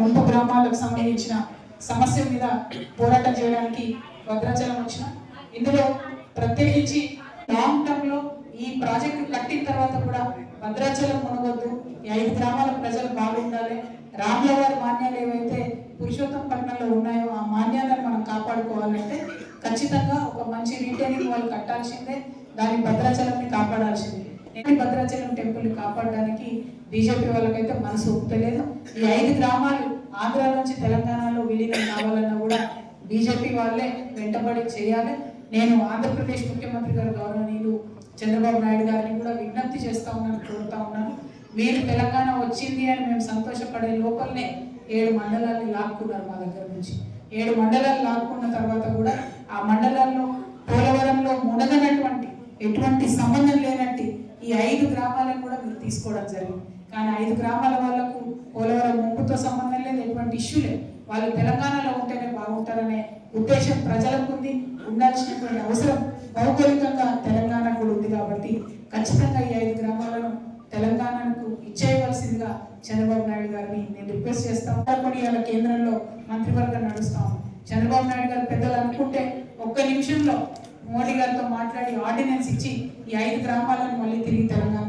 ముంపు గ్రామాలకు సంబంధించిన సమస్య మీద పోరాటం చేయడానికి భద్రాచలం వచ్చిన. ఇందులో ప్రత్యేకించి లాంగ్ టర్మ్లో ఈ ప్రాజెక్టు కట్టిన తర్వాత కూడా భద్రాచలం మునగొద్దు ఈ ఐదు గ్రామాల ప్రజలు బాగుండాలి. రాముల మాన్యాలు ఏవైతే పురుషోత్తం పట్టణంలో ఉన్నాయో ఆ మాన్యాలను మనం కాపాడుకోవాలంటే ఖచ్చితంగా ఒక మంచి రీటైనింగ్ వాళ్ళు కట్టాల్సిందే. దాని భద్రాచలంని కాపాడాల్సిందే. భద్రాచలం టెంపుల్ కాపాడడానికి బీజేపీ వాళ్ళకైతే మనసు ఒప్పుతలేదు ఈ ఐదు గ్రామాలు ఆంధ్ర నుంచి తెలంగాణలో విలీనం కావాలన్నా కూడా బీజేపీ వాళ్ళే వెంటబడి చేయాలి. నేను ఆంధ్రప్రదేశ్ ముఖ్యమంత్రి గారు గౌరవనీయులు చంద్రబాబు నాయుడు గారిని కూడా విజ్ఞప్తి చేస్తా ఉన్నాను కోరుతా ఉన్నాను. మీరు తెలంగాణ వచ్చింది అని మేము సంతోషపడే లోపలనే ఏడు మండలాన్ని లాక్కున్నారు మా దగ్గర నుంచి. ఏడు మండలాలు లాక్కున్న తర్వాత కూడా ఆ మండలాల్లో పోలవరంలో మునగనటువంటి ఎటువంటి సంబంధం లేనట్టి ఈ ఐదు గ్రామాలను కూడా మీరు తీసుకోవడం జరిగింది. కానీ ఐదు గ్రామాల వాళ్ళకు పోలవరం ముంపుతో సంబంధం లేదు ఎటువంటి ఇష్యూ లేదు. వాళ్ళు తెలంగాణలో ఉంటేనే బాగుంటారనే ఉద్దేశం ప్రజలకు ఉంది. ఉండాల్సినటువంటి అవసరం భౌగోళికంగా తెలంగాణ కూడా ఉంది కాబట్టి ఖచ్చితంగా ఈ ఐదు గ్రామాలను తెలంగాణకు ఇచ్చేయవలసిందిగా చంద్రబాబు నాయుడు గారిని నేను రిక్వెస్ట్ చేస్తాను. కాబట్టి కేంద్రంలో మంత్రివర్గం నడుస్తాం చంద్రబాబు నాయుడు గారు పెద్దలు అనుకుంటే ఒక్క నిమిషంలో మోడీ గారితో మాట్లాడి ఆర్డినెన్స్ ఇచ్చి ఈ ఐదు గ్రామాలను మళ్ళీ తిరిగి తెలంగాణ